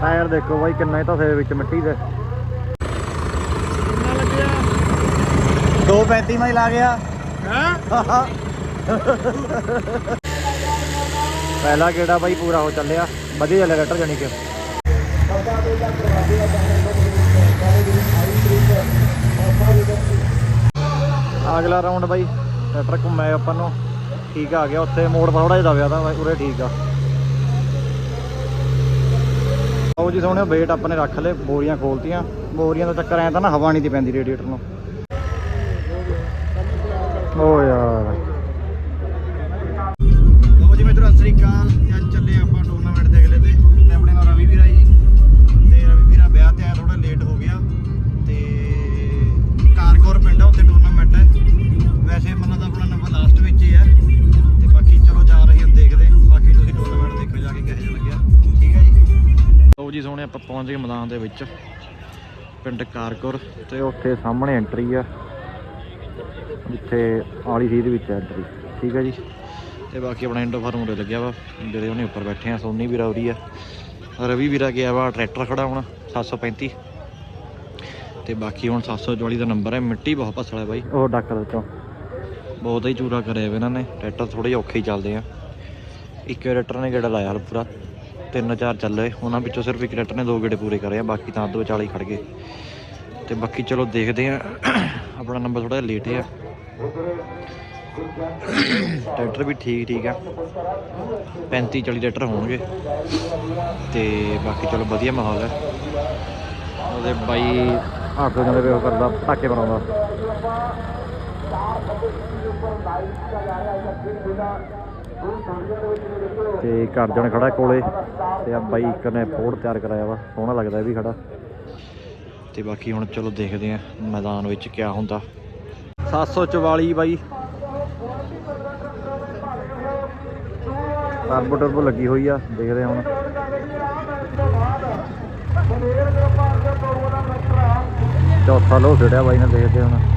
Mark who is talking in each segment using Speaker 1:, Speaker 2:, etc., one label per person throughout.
Speaker 1: Tyre ਦੇਖੋ ਬਾਈ ਕਿੰਨਾ ਹੀ ਧਸੇ ਵਿੱਚ ਮਿੱਟੀ ਦੇ।
Speaker 2: ਕਿੰਨਾ ਲੱਗਿਆ?
Speaker 1: 235 ਮੈਂ ਲਾ ਗਿਆ।
Speaker 2: ਹੈ?
Speaker 1: ਪਹਿਲਾ ਗੇੜਾ ਬਾਈ ਪੂਰਾ ਹੋ ਚੱਲਿਆ। ਵਧੀਆ ਚੱਲਿਆ ਲੈਟਰ ਜਾਨੀ ਕਿ। ਅਗਲਾ ਰਾਉਂਡ ਬਾਈ ਲੈਟਰ ਘੁੰਮਿਆ ਆਪਾਂ ਨੂੰ। ਠੀਕ ਆ ਗਿਆ ਉੱਥੇ ਮੋੜ ਥੋੜਾ ਜਿਹਾ ਦਬਿਆ ਤਾਂ ਉਰੇ ਠੀਕ ਆ। ਆਓ ਜੀ ਸੋਹਣੇ ਵੇਟ ਆਪਾਂ ਨੇ ਰੱਖ ਲਏ, ਬੋਰੀਆਂ ਖੋਲਤੀਆਂ। ਬੋਰੀਆਂ ਦਾ ਚੱਕਰ ਐ ਤਾਂ ਨਾ ਹਵਾ ਨਹੀਂ ਦੀ ਪੈਂਦੀ ਰੇਡੀਏਟਰ ਨੂੰ। ਓ ਯਾਰ। ਲੋ ਜੀ ਮਿੱਤਰੋ, ਸਤਿ ਜੀ ਸੋਹਣੇ ਆਪਾਂ ਪਹੁੰਚ ਗਏ ਮੈਦਾਨ ਦੇ ਵਿੱਚ ਪਿੰਡ ਕਾਰਕੋਰ ਤੇ ਉੱਥੇ ਸਾਹਮਣੇ ਐਂਟਰੀ ਆ ਜਿੱਥੇ ਆਲੀ ਸੀ ਦੇ ਵਿੱਚ ਐਂਟਰੀ ਠੀਕ ਹੈ ਜੀ? ਤੇ ਬਾਕੀ ਆਪਣਾ ਇੰਡੋ ਫਾਰਮ ਉਰੇ ਲੱਗਿਆ ਵਾ ਜਿਹੜੇ ਉਹਨੇ ਉੱਪਰ ਬੈਠੇ ਆ ਸੋਨੀ ਵੀਰਾ ਉਰੀ ਆ ਰਵੀ ਵੀਰਾ ਗਿਆ ਵਾ ਟਰੈਕਟਰ ਖੜਾ ਹੁਣ 735 ਤੇ ਬਾਕੀ ਹੁਣ 744 ਦਾ ਨੰਬਰ ਹੈ ਮਿੱਟੀ ਬਹੁਤ ਪਸਲ ਹੈ ਬਾਈ। ਉਹ ਡੱਕ ਦੇ ਚੋਂ। ਬਹੁਤ ਹੀ ਚੂਰਾ ਕਰਿਆ ਵਾ ਇਹਨਾਂ ਨੇ ਟਰੈਕਟਰ ਥੋੜੇ ਔਖੇ ਹੀ ਚੱਲਦੇ ਆ। ਇੱਕ ਟਰੈਕਟਰ ਨੇ ਗੇੜਾ ਲਾਇਆ ਹਾਲ ਪੂਰਾ। ਤਿੰਨ ਚਾਰ ਚੱਲੇ ਉਹਨਾਂ ਵਿੱਚੋਂ ਸਿਰਫ ਇੱਕ ਟਰੈਕਟਰ ਨੇ ਦੋ ਗੇੜੇ ਪੂਰੇ ਕਰੇ ਆ, ਬਾਕੀ ਤਾਂ ਅੱਧ ਵਿਚਾਲੇ ਹੀ ਖੜ ਗਏ। ਤੇ ਬਾਕੀ ਚਲੋ ਦੇਖਦੇ ਆ। ਆਪਣਾ ਨੰਬਰ ਥੋੜਾ ਲੇਟ ਆ। ਟਰੈਕਟਰ ਵੀ ਠੀਕ ਠੀਕ ਆ। 35 40 ਟਰੈਕਟਰ ਹੋਣਗੇ। ਤੇ ਬਾਕੀ ਚਲੋ ਵਧੀਆ ਮਾਹੌਲ ਹੈ ਉਹਦੇ ਬਾਈ ਆਟੋ ਜਾਂਦੇ ਵੇ ਉਹ ਕਰਦਾ, ਪਟਾਕੇ ਬਣਾਉਂਦਾ। ਤੇ ਘਰ ਜਣ ਖੜਾ ਕੋਲੇ ਤੇ ਆ ਬਾਈ ਇੱਕ ਨੇ ਫੋੜ ਤਿਆਰ ਕਰਾਇਆ ਵਾ, ਸੋਹਣਾ ਲੱਗਦਾ ਇਹ ਵੀ ਖੜਾ। ਤੇ ਬਾਕੀ ਹੁਣ ਚਲੋ ਦੇਖਦੇ ਆ ਮੈਦਾਨ ਵਿੱਚ ਕੀ ਹੁੰਦਾ। 744 ਬਾਈ। ਟਰਬੋ ਟਰਬੋ ਲੱਗੀ ਹੋਈ ਆ, ਦੇਖਦੇ ਆ ਹੁਣ। ਚੌਥਾ ਲੋ ਛੜਿਆ ਬਾਈ ਨੇ ਦੇਖਦੇ ਹੁਣ।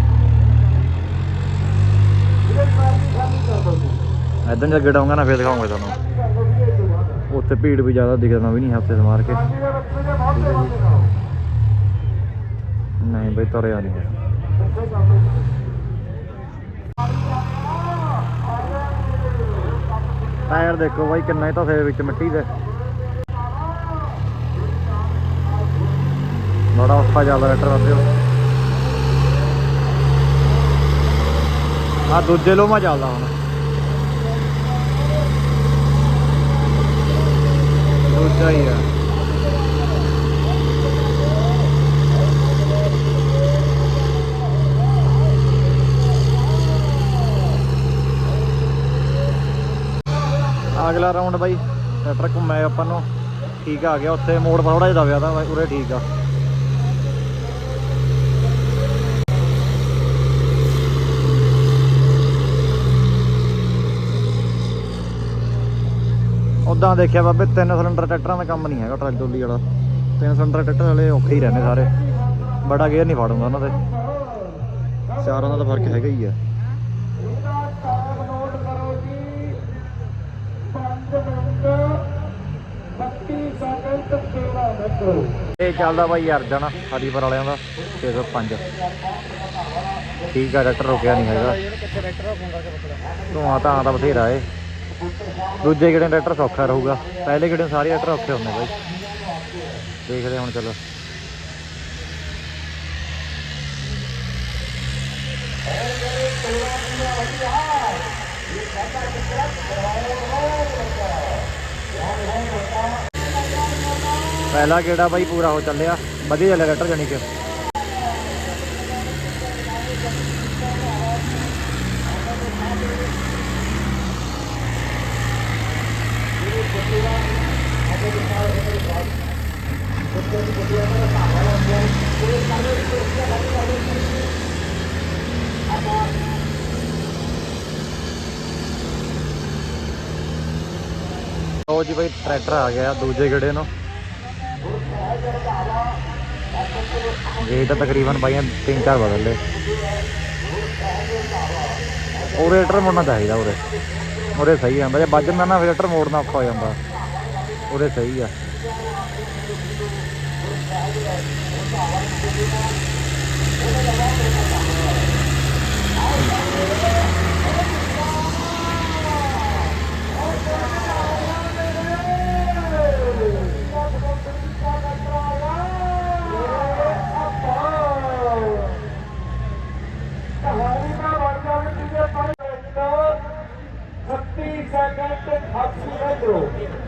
Speaker 1: ਐਦਾਂ ਜਦ ਗੇੜਾਉਂਗਾ ਨਾ ਫੇਰ ਦਿਖਾਉਂਗਾ ਤੁਹਾਨੂੰ ਉੱਥੇ ਭੀੜ ਵੀ ਜ਼ਿਆਦਾ ਦਿਖਦਾ ਵੀ ਨਹੀਂ ਹਫ਼ਤੇ ਸਮਾਰ ਕੇ ਠੀਕ ਹੈ ਜੀ ਨਹੀਂ ਬਈ ਤੁਰਿਆ ਨਹੀਂ ਹੈ ਟਾਇਰ ਦੇਖੋ ਬਾਈ ਕਿੰਨਾ ਹੀ ਧਸੇ ਵਿੱਚ ਮਿੱਟੀ ਦੇ ਬੜਾ ਔਖਾ ਚੱਲਦਾ ਰੈਟਰ ਵਾਸਤੇ ਆ ਦੂਜੇ ਲੋਮਾ ਚੱਲਦਾ ਹੁਣ ਦੂਜਾ ਹੀ ਆ। ਅਗਲਾ ਰਾਉਂਡ ਬਾਈ, ਟਰੈਕਟਰ ਘੁੰਮਿਆ ਆਪਾਂ ਨੂੰ। ਠੀਕ ਆ ਗਿਆ, ਉੱਥੇ ਮੋੜ ਥੋੜਾ ਜਿਹਾ ਦਬਿਆ ਤਾਂ ਉਰੇ ਠੀਕ ਆ। ਉਦਾਂ ਦੇਖਿਆ ਬਾਬੇ, ਤਿੰਨ ਸਿਲੰਡਰ ਟਰੈਕਟਰਾਂ ਦਾ ਕੰਮ ਨਹੀਂ ਹੈਗਾ, ਟਰੱਕ ਡੋਲੀ ਵਾਲਾ। ਤਿੰਨ ਸਿਲੰਡਰ ਟਰੈਕਟਰ ਵਾਲੇ ਔਖੇ ਹੀ ਰਹਿੰਦੇ ਸਾਰੇ। ਬੜਾ ਗੇਅਰ ਨਹੀਂ ਫੜੂਗਾ ਉਹਨਾਂ ਦੇ। ਚਾਰਾਂ ਦਾ ਤਾਂ ਫ਼ਰਕ ਹੈਗਾ ਹੀ ਆ। ਇਹ ਚੱਲਦਾ ਬਾਈ ਅਰਜਨ, ਹਰੀਪੁਰ ਵਾਲਿਆਂ ਦਾ 605 ਠੀਕ ਆ, ਟਰੈਕਟਰ ਰੁਕਿਆ ਨਹੀਂ ਹੈਗਾ। ਧੂਆਂ ਤਾਂ ਆਉਂਦਾ ਬਥੇਰਾ ਏ। ਦੂਜੇ ਕਿਹੜੇ ਟਰੈਕਟਰ ਸੌਖਾ ਰਹੂਗਾ? ਪਹਿਲੇ ਕਿਹੜੇ ਸਾਰੇ ਟਰੈਕਟਰ ਔਖੇ ਹੁੰਦੇ ਬਾਈ। ਦੇਖਦੇ ਹੁਣ ਚਲੋ। ਪਹਿਲਾ ਕਿਹੜਾ ਬਾਈ ਪੂਰਾ ਹੋ ਚੱਲਿਆ। ਵਧੀਆ ਚੱਲਿਆ ਟਰੈਕਟਰ ਜਾਨੀ ਕਿ ਲਓ ਜੀ ਬਾਈ ਟਰੈਕਟਰ ਆ ਗਿਆ ਦੂਜੇ ਗੇੜੇ ਨੂੰ। ਇਹ ਤਕਰੀਬਨ ਬਾਈਆਂ ਤਿੰਨ ਚਾਰ ਬਦਲ ਲਏ। ਉਹ ਰੇਟਰ ਮੋੜਨਾ ਚਾਹੀਦਾ ਉਰੇ। ਉਰੇ ਸਹੀ ਆਂਦਾ ਜੇ ਵੱਜ ਨਾ ਨਾ ਰੇਟਰ ਮੋੜਨਾ ਔਖਾ ਹੋ ਜਾਂਦਾ। ਉਰੇ ਸਹੀ ਆ।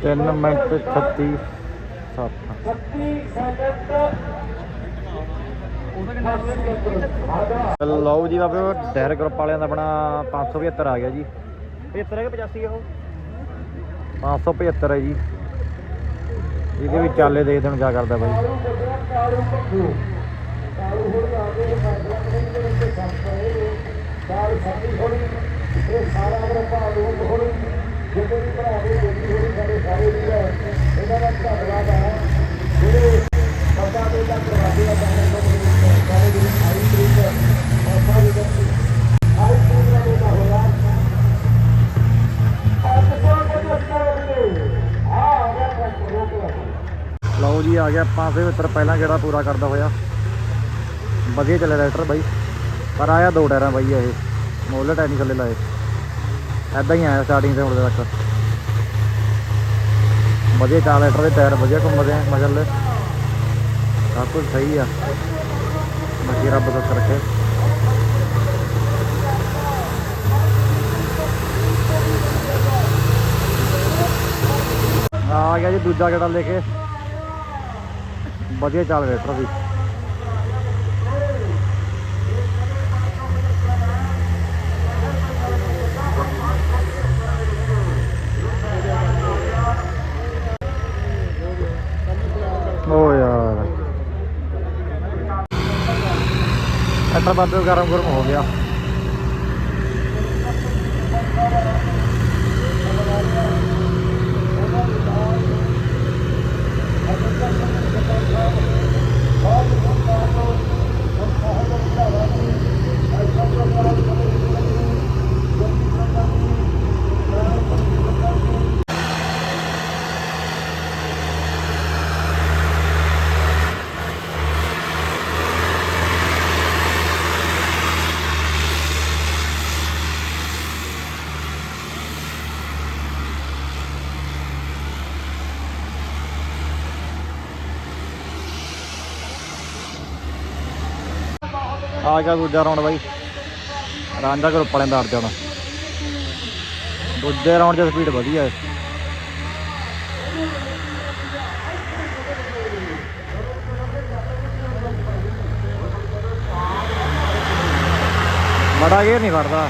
Speaker 2: ਤਿੰਨ ਮਿੰਟ 36 7 ਲਓ ਜੀ ਬਾਬੇ ਡਾਇਰ ਗਰੁੱਪ ਵਾਲਿਆਂ ਦਾ ਆਪਣਾ 575 ਆ ਗਿਆ ਜੀ। 75 ਹੈ ਕਿ 85 ਹੈ ਉਹ। 575 ਹੈ ਜੀ। ਇਹਦੇ ਵੀ ਚਾਲੇ ਦੇਖਦੇ ਹੁਣ ਕਿਆ ਕਰਦਾ ਬਾਈ। ਲਓ ਜੀ, ਆ ਗਿਆ 575 ਪਹਿਲਾਂ ਜਿਹੜਾ ਪੂਰਾ ਕਰਦਾ ਹੋਇਆ। ਵਧੀਆ ਚੱਲਿਆ ਲੈਟਰ ਬਾਈ। ਪਰ ਆਇਆ ਦੋ ਟਾਇਰਾਂ ਬਾਈ ਇਹ। ਮੋਲਟ ਐ ਨਹੀਂ ਥੱਲੇ ਲਾਏ। ਐਦਾਂ ਹੀ ਆਇਆ ਸਟਾਰਟਿੰਗ ਤੇ ਹੁਣ ਤੱਕ ਵਧੀਆ ਚਾਰ ਲੈਟਰ ਦੇ ਟਾਇਰ ਵਧੀਆ ਘੁੰਮਦੇ ਆ ਮਗਰਲੇ ਸਭ ਕੁਝ ਸਹੀ ਆ। ਬਾਕੀ ਰੱਬ ਦਾ ਰੱਖੇ ਆ ਗਿਆ ਜੀ ਦੂਜਾ ਗੇੜਾ ਲੈ ਕੇ। ਵਧੀਆ ਚੱਲ ਰਿਹਾ ਟਰੈਫਿਕ ਓ ਯਾਰ ਟਰੈਕਟਰ ਬਾਬੇ ਗਰਮ ਗਰਮ ਹੋ ਗਿਆ। ਆ ਗਿਆ ਦੂਜਾ ਰਾਉਂਡ ਬਾਈ। ਰਾਂਝਾ ਗਰੁੱਪ ਵਾਲਿਆਂ ਦਾ ਅੜ ਜਾਣਾ ਦੂਜੇ ਰਾਉਂਡ 'ਚ ਸਪੀਡ ਵਧੀਆ ਹੈ। ਬੜਾ ਗੇਰ ਨਹੀਂ ਵੜਦਾ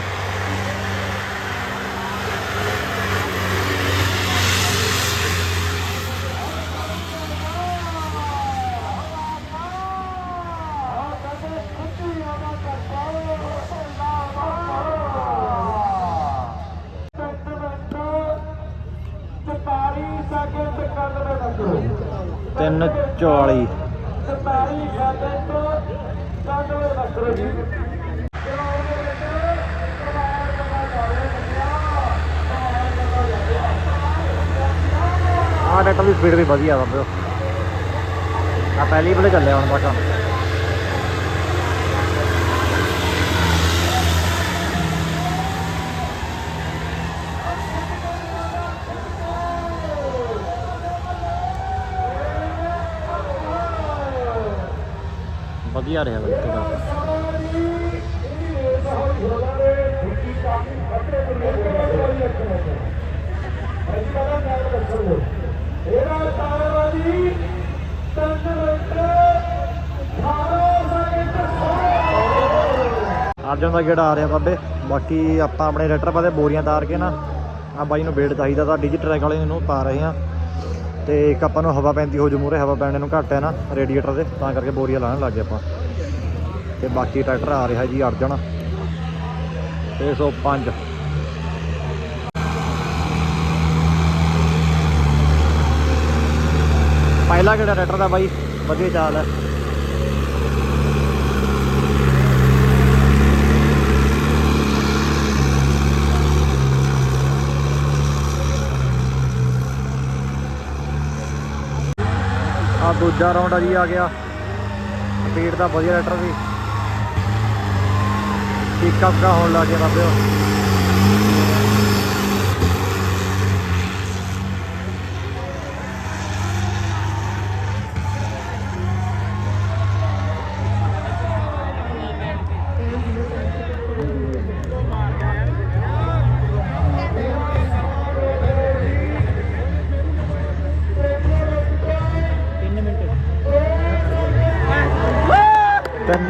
Speaker 2: 40 ਆ ਟਰੈਕਟਰ ਦੀ ਸਪੀਡ ਵੀ ਵਧੀਆ ਬਾਬੇ ਆ ਪਹਿਲੀ ਬਲੇ ਚੱਲਿਆ ਹੁਣ ਬਾਟਾ ਵਧੀਆ ਰਿਹਾ ਬਾਈ ਇੱਥੇ ਤੱਕ ਅਰਜਨ ਦਾ ਗੇੜਾ ਆ ਰਿਹਾ ਬਾਬੇ। ਬਾਕੀ ਆਪਾਂ ਆਪਣੇ ਰੈਟਰ ਪਾਦੇ ਬੋਰੀਆਂ ਤਾਰ ਕੇ ਨਾ। ਆ ਬਾਈ ਨੂੰ ਵੇਟ ਚਾਹੀਦਾ ਤਾਂ ਡਿਜੀਟਲ ਟਰੈਕ ਵਾਲੇ ਨੂੰ ਪਾ ਰਹੇ ਆ। ਤੇ ਇੱਕ ਆਪਾਂ ਨੂੰ ਹਵਾ ਪੈਂਦੀ ਹੋ ਜੂ ਮੂਰੇ ਹਵਾ ਪੈਣ ਨੂੰ ਘੱਟ ਹੈ ਨਾ ਰੇਡੀਏਟਰ ਦੇ, ਤਾਂ ਕਰਕੇ ਬੋਰੀਆਂ ਲਾਣ ਲੱਗ ਗਏ ਆਪਾਂ। ਤੇ ਬਾਕੀ ਟਰੈਕਟਰ ਆ ਰਿਹਾ ਜੀ ਅਰਜਨ। 605 ਪਹਿਲਾ ਕਿਹੜਾ ਟਰੈਕਟਰ ਦਾ ਬਾਈ? ਵਧੀਆ ਚਾਲ ਹੈ। ਆ ਦੂਜਾ ਰਾਉਂਡ ਆ ਜੀ, ਆ ਗਿਆ।
Speaker 1: ਸਪੀਡ ਦਾ ਵਧੀਆ ਲੈਟਰ ਵੀ। ਪਿਕ ਅਪ ਦਾ ਹੋਣ ਲੱਗ ਗਿਆ ਬਾਬਿਓ।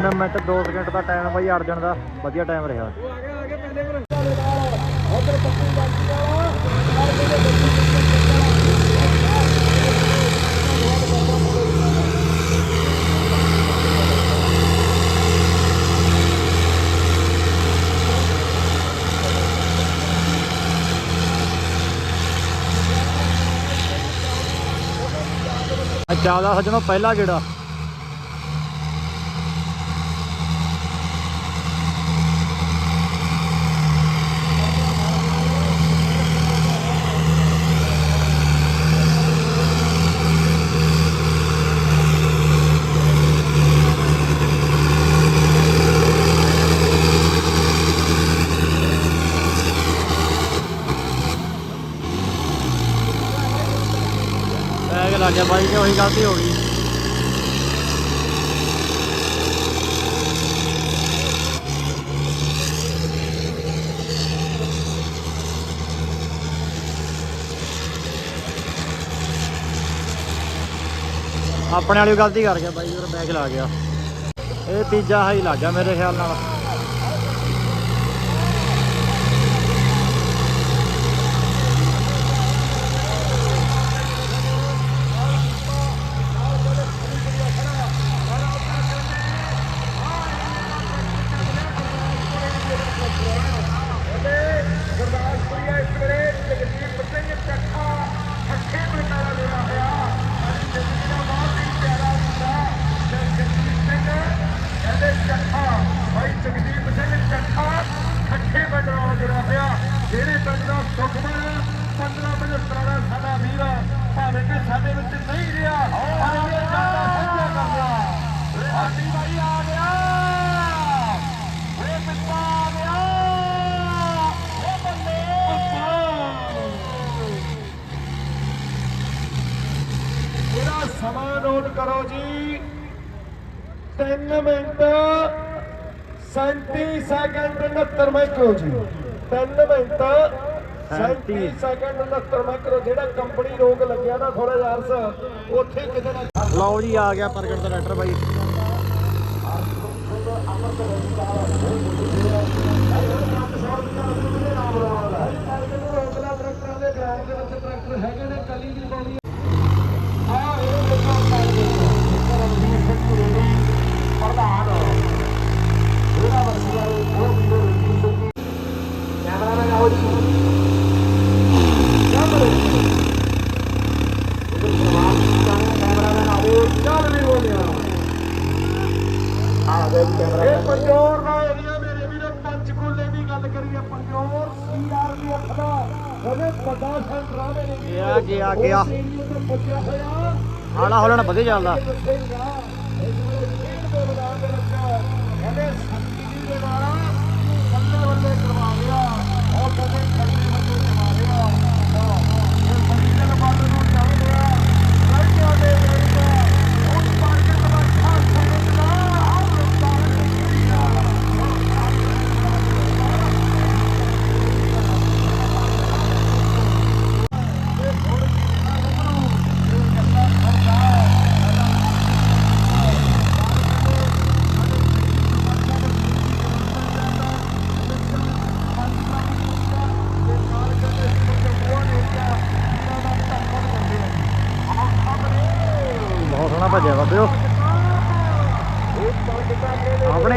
Speaker 1: ਤਿੰਨ ਮਿੰਟ 2 ਸਕਿੰਟ ਦਾ ਟਾਈਮ ਬਾਈ ਅਰਜਨ ਦਾ ਵਧੀਆ ਟਾਈਮ ਰਿਹਾ। ਜ਼ਿਆਦਾ ਸੱਜਣੋ, ਪਹਿਲਾ ਗੇੜਾ ਬੈਗ ਲੱਗ ਗਿਆ ਬਾਈ ਤੇ ਉਹੀ ਗਲਤੀ ਹੋ ਗਈ। ਆਪਣੇ ਵਾਲੀ ਗਲਤੀ ਕਰ ਗਿਆ ਬਾਈ ਉਹ ਬੈਗ ਲਾ ਗਿਆ। ਇਹ ਤੀਜਾ ਹਾਈ ਲੱਗ ਗਿਆ ਮੇਰੇ ਖਿਆਲ ਨਾਲ
Speaker 2: ਗੁਰਦਾਸਪੁਰੀਆ ਇਸ ਵੇਲੇ ਜਗਦੀਪ ਸਿੰਘ ਚੱਠਾ ਅੱਠੇ ਮਿੰਟਾਂ ਦਾ ਦੇਣਾ ਹੋਇਆ ਸਾਡੀ ਜ਼ਿੰਦਗੀ ਦਾ ਬਹੁਤ ਹੀ ਪਿਆਰਾ ਮੁੰਡਾ ਤੇ ਜਗਦੀਪ ਸਿੰਘ ਕਹਿੰਦੇ ਚੱਠਾ ਭਾਈ ਜਗਦੀਪ ਸਿੰਘ ਚੱਠਾ ਅੱਠੇ ਮਿੰਟਾਂ ਦਾ ਦੇਣਾ ਹੋਇਆ ਜਿਹੜੇ ਪਿੰਡ ਦਾ ਸੁਖਮਨ 15 75 ਦਾ ਸਾਡਾ ਵੀਰ ਭਾਵੇਂ ਕਿ ਸਾਡੇ ਵਿੱਚ ਨਹੀਂ ਰਿਹਾ ਪਰ ਇਹ ਜਾਂਦਾ ਸਾਂਝਾ ਕਰਦਾ ਆਦੀ ਭਾਈ ਆ ਗਿਆ ਓਏ ਪਿੱਪਾ ਆ ਗਿਆ ਓ ਬੱਲੇ ਇਹਦਾ ਸਮਾਂ ਨੋਟ ਕਰੋ ਜੀ 3 ਮਿੰਟ 37 ਸੈਕਿੰਡ 69 ਮਾਈਕਰੋ ਜੀ। 3 ਮਿੰਟ। 37 ਸੈਕਿੰਡ 69 ਮਾਈਕਰੋ ਜਿਹੜਾ ਕੰਪਨੀ ਰੋਕ ਲੱਗਿਆ ਨਾ ਥੋੜਾ ਜਿਹਾ ਅਰਸ ਉੱਥੇ ਕਿਤੇ ਨਾ
Speaker 1: ਲਓ ਜੀ ਆ ਗਿਆ ਪ੍ਰਗਟ ਦਾ ਲੈਟਰ ਬਾਈ।
Speaker 2: ਟਰੈਕਟਰਾਂ ਦੇ ਗਰਾਊਂਡ ਦੇ ਵਿੱਚ ਟਰੈਕਟਰ ਹੈਗੇ ਨੇ ਕਲੀ ਦੀ ਪਾਉਣੀ ਆ ਇਹ ਦੇਖੋ ਰਣਜੀਤ ਸਿੰਘ ਪੁਰੇਰੀ ਪ੍ਰਧਾਨ ਇਹਦਾ ਵਰਸੀਆ ਉਹ ਵੀਡੀਓ ਰਣਜੀਤ ਸਿੰਘ ਕੈਮਰਾਮੈਨ ਆਓ ਜੀ ਕੈਮਰਾਮੈਨ ਆਓ ਚੱਲ ਵੀ ਬੋਲਿਆ ਆ ਦੇ ਕੈਮਰਾ ਇਹ ਪੰਜੋਰ ਦਾ ਏਰੀਆ ਮੇਰੇ ਵੀਰੋ ਪੰਚਕੂਲੇ ਦੀ ਗੱਲ ਕਰੀਏ ਪੰਜੋਰ ਸੀਆਰਪੀਐਫ ਦਾ ਉਹਦੇ ਵੱਡਾ ਸੈਂਟਰ ਆ ਮੇਰੇ ਆ
Speaker 1: ਗਿਆ, ਗਿਆ, ਗਿਆ।
Speaker 2: ਉਸ
Speaker 1: ਵਧੀਆ ਚੱਲਦਾ
Speaker 2: ਕਹਿੰਦੇ ਸੱਤੀ ਦੇ ਵਾਲਾ ਬੱਲੇ ਬੱਲੇ ਕਰਵਾ ਲਿਆ ਉਹ ਕਹਿੰਦੇ ਖੱਡੇ ਬੱਲੇ ਕਰਵਾ ਲਿਆ ਇਹ ਬੜੀ ਗੱਲ ਬੰਦ ਨੂੰ ਚੱਲ ਰਿਹਾ ਲੜਕਿਆਂ ਦੇ ਵੇਰਦਾ ਉਹ ਪਾਰਕ ਤਮਾਸ਼ਾ ਸਮਝਦਾ ਆਹ ਰਫਤਾਰ ਨਹੀਂ
Speaker 1: ਬਹੁਤ ਸੋਹਣਾ ਭੱਜਿਆ ਬਾਬਿਓ ਆਪਣੇ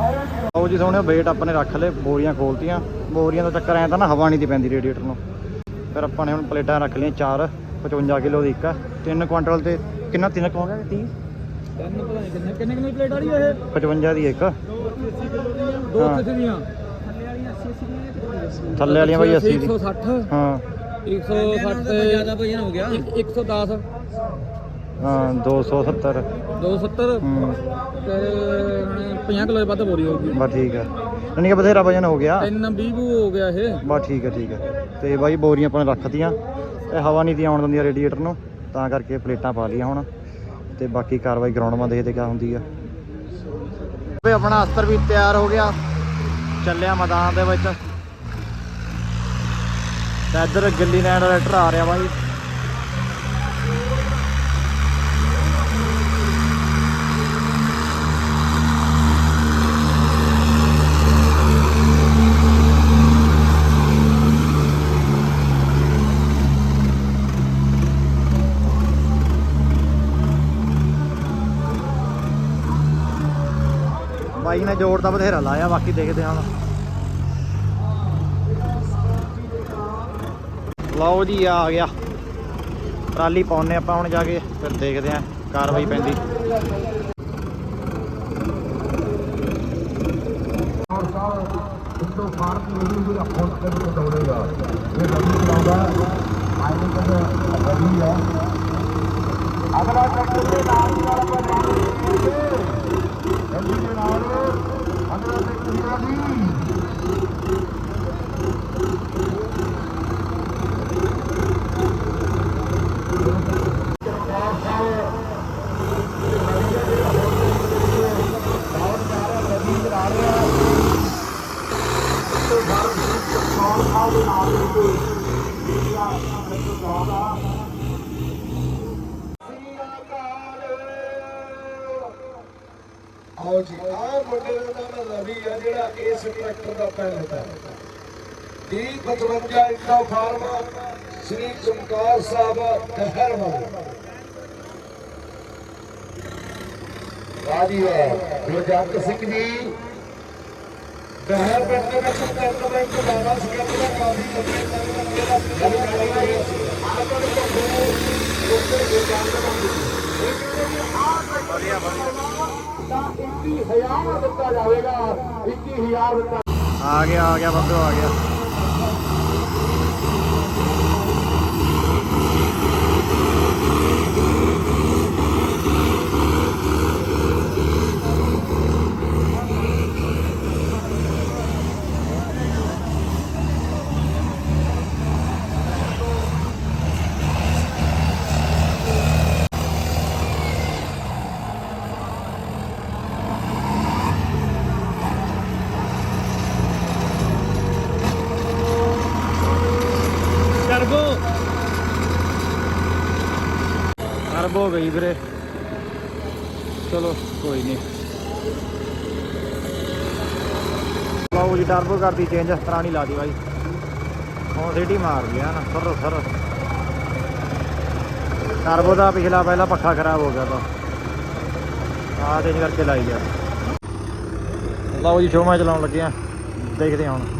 Speaker 1: ਆਓ ਜੀ ਸੋਹਣੇ ਵੇਟ ਆਪਾਂ ਨੇ ਰੱਖ ਲਏ ਬੋਰੀਆਂ ਖੋਲਤੀਆਂ। ਬੋਰੀਆਂ ਦਾ ਚੱਕਰ ਐਂ ਤਾਂ ਨਾ ਹਵਾ ਨਹੀਂ ਦੀ ਪੈਂਦੀ ਰੇਡੀਏਟਰ ਨੂੰ। ਫਿਰ ਆਪਾਂ ਨੇ ਹੁਣ ਪਲੇਟਾਂ ਰੱਖ ਲਈਆਂ ਚਾਰ 55 ਕਿਲੋ ਦੀ ਇੱਕ। ਆ 3 ਕੁਆਂਟਲ ਤੇ ਕਿੰਨਾ 3 ਹੋ ਗਿਆ 30
Speaker 3: ਤੈਨੂੰ ਪਤਾ ਨਹੀਂ ਕਿੰਨੇ ਕਿੰਨੇ ਕਿੰਨੇ ਪਲੇਟ ਵਾਲੀ ਇਹ?
Speaker 1: 55 ਦੀ ਇੱਕ।
Speaker 3: 280 ਕਿਲੋ ਦੀਆਂ ਥੱਲੇ ਵਾਲੀਆਂ 80 80
Speaker 1: ਥੱਲੇ ਵਾਲੀਆਂ ਬਾਈ 80 ਦੀ।
Speaker 3: 160
Speaker 1: ਹਾਂ।
Speaker 3: 160 ਤੇ ਜ਼ਿਆਦਾ ਵਜਨ ਹੋ ਗਿਆ। 110
Speaker 1: ਹਾਂ 270
Speaker 3: 270
Speaker 1: ਹੂੰ।
Speaker 3: ਤੇ ਹੁਣ 50 ਕਿਲੋ ਵੱਧ ਬੋਰੀ ਹੋਊਗੀ।
Speaker 1: ਬਸ ਠੀਕ ਆ। ਕਿ ਬਥੇਰਾ ਵਜਨ ਹੋ ਗਿਆ।
Speaker 3: 3 20 ਹੋ ਗਿਆ ਇਹ।
Speaker 1: ਬਸ ਠੀਕ ਹੈ ਠੀਕ ਹੈ ਤੇ ਬਾਈ ਬੋਰੀਆਂ ਆਪਾਂ ਨੇ ਰੱਖਤੀਆਂ ਇਹ ਹਵਾ ਨਹੀਂ ਦੀ ਆਉਣ ਦਿੰਦੀ ਰੇਡੀਏਟਰ ਨੂੰ। ਤਾਂ ਕਰਕੇ ਪਲੇਟਾਂ ਪਾ ਲਈਆਂ ਹੁਣ। ਤੇ ਬਾਕੀ ਕਾਰਵਾਈ ਗਰਾਊਂਡ ਮਾ ਦੇਖਦੇ ਕਿਆ ਹੁੰਦੀ ਆ। ਵੇ ਆਪਣਾ ਅਸਤਰ ਵੀ ਤਿਆਰ ਹੋ ਗਿਆ। ਚੱਲਿਆ ਮੈਦਾਨ ਦੇ ਵਿੱਚ। ਤੇ ਇੱਧਰ ਗਿੱਲੀ ਲੈਂਡ ਰੈਟਰ ਆ ਰਿਹਾ ਬਾਈ। ਬਾਈ ਨੇ ਜ਼ੋਰ ਤਾਂ ਬਥੇਰਾ ਲਾਇਆ, ਬਾਕੀ ਦੇਖਦੇ ਹਾਂ ਲਓ ਜੀ, ਆ ਗਿਆ। ਟਰਾਲੀ ਪਾਉਣੇ ਆਪਾਂ ਹੁਣ ਜਾ ਕੇ, ਫਿਰ ਦੇਖਦੇ ਹਾਂ ਕਾਰਵਾਈ ਪੈਂਦੀ।
Speaker 2: ਹਿੰਦੂ ਭਾਰਤ ਨੂੰ ਵੀ ਰੱਖੋਂ ਤੇ ਦੌੜੇਗਾ ਇਹ ਨਵੀਂ ਚਲਾਉਂਦਾ ਆਇਨ ਕਰ ਰਹੀ ਹੈ ਅਗਲਾ ਚੱਕਰ ਦੇ ਨਾਲ ਨਾਲ ਆਪਾਂ ਜਲਦੀ ਦੇ ਨਾਲ ਅਗਲਾ ਚੱਕਰ ਦੀ ਆਓ ਜੀ, ਆਹ ਮੁੰਡੇ ਦਾ ਨਾਮ ਰਵੀ ਆ, ਜਿਹੜਾ ਇਸ ਟਰੈਕਟਰ ਦਾ ਪਾਇਲਟ ਹੈ। ਡੀ 55 ਇੰਡਾ ਫਾਰਮ ਸ੍ਰੀ ਚਮਕਾਰ ਸਾਹਿਬ ਦਹਿਰਵਾਲ ਰਾਜੀ ਹੈ ਗੁਰਜੰਤ ਸਿੰਘ ਜੀ ਦਹਿਰ ਪਿੰਡ ਦੇ ਵਿੱਚ ਤਿੰਨ ਬੈਂਕ ਬਾਬਾ ਸਕੱਤ ਦਾ ਕਾਫੀ ਲੰਬੇ ਟਾਈਮ ਦਾ ਮੇਰਾ ਗੱਲ ਕਰੀ ਹੋਈ ਸੀ ਆਪਾਂ ਨੂੰ ਕੋਈ ਉੱਤੇ ਗੁਰਜੰਤ ਦਾ
Speaker 1: ਵਧੀਆ ਵਧੀਆ
Speaker 2: ਤਾਂ 21000 ਦਿੱਤਾ ਜਾਵੇਗਾ 21000 ਦਿੱਤਾ
Speaker 1: ਆ ਗਿਆ ਆ ਗਿਆ ਬੰਦੋ ਆ ਗਿਆ
Speaker 3: ਟਰਬੋ
Speaker 1: ਟਰਬੋ ਗਈ ਵੀਰੇ। ਚਲੋ, ਕੋਈ ਨਹੀਂ ਲਓ ਜੀ ਟਰਬੋ ਕਰਦੀ ਚੇਂਜ ਪੁਰਾਣੀ ਲਾ ਦੀ ਬਾਈ। ਹੁਣ ਸਿਟੀ ਮਾਰ ਗਿਆ ਨਾ ਸਰ ਸਰ। ਟਰਬੋ ਦਾ ਪਿਛਲਾ ਪਹਿਲਾ ਪੱਖਾ ਖਰਾਬ ਹੋ ਗਿਆ ਤਾਂ। ਆ ਚੇਂਜ ਕਰਕੇ ਲਾਈ ਗਿਆ ਲਓ ਜੀ ਸ਼ੋਮਾ ਚਲਾਉਣ ਲੱਗੇ ਆ। ਦੇਖਦੇ ਹਾਂ ਹੁਣ।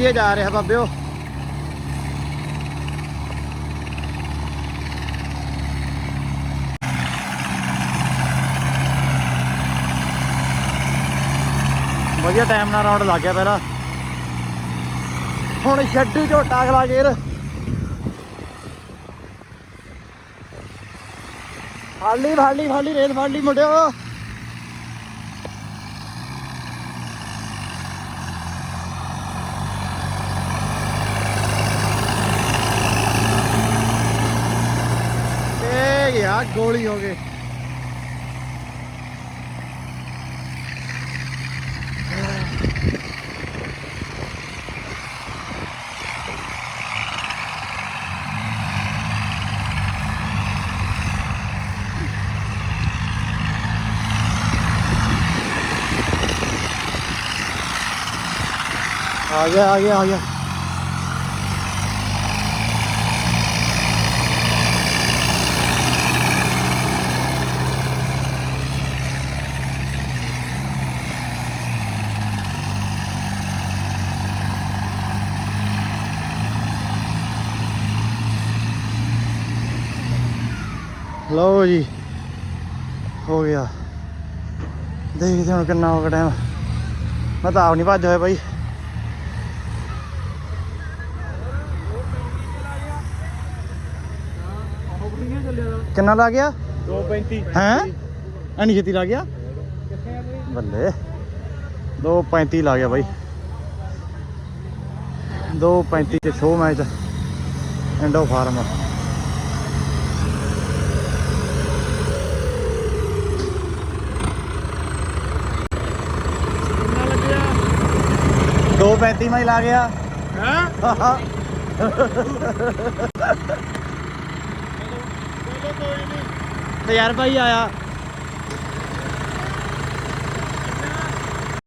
Speaker 1: ਵਧੀਆ ਜਾ ਰਿਹਾ ਬਾਬਿਓ। ਵਧੀਆ ਟਾਈਮ ਨਾਲ ਰੌਂਡ ਲੱਗ ਗਿਆ ਪਹਿਲਾਂ। ਹੁਣ ਛੱਡੀ ਝੋਟਾ ਅਗਲਾ ਗੇਰ। ਫਾਲੀ ਫਾਲੀ ਫਾਲੀ ਰੇਤ ਫਾਲੀ ਮੁੰਡਿਓ। ਇਹ ਗਿਆ ਗੋਲੀ ਹੋ ਗਏ आ गया आ गया आ गया ਲਓ ਜੀ ਹੋ ਗਿਆ। ਦੇਖਦੇ ਹੁਣ ਕਿੰਨਾ ਹੋ ਗਿਆ ਟਾਈਮ ਮੈਂ ਤਾਂ ਆਪ ਨਹੀਂ ਭੱਜ ਹੋਇਆ ਬਾਈ। ਕਿੰਨਾ ਲਾ ਗਿਆ?
Speaker 3: 235
Speaker 1: ਹੈ? ਐਨੀ ਛੇਤੀ ਲਾ ਗਿਆ? ਬੱਲੇ। 235 ਲਾ ਗਿਆ ਬਾਈ। 235 ਤੇ ਸ਼ੋ ਮੈਚ ਐਂਡੋ ਫਾਰਮ
Speaker 3: ਕਿੰਨਾ ਲੱਗਿਆ
Speaker 1: 235 ਮੈਂ ਲਾ ਗਿਆ।
Speaker 3: ਹੈ?
Speaker 1: ਤੇ ਯਾਰ ਭਾਈ ਆਇਆ।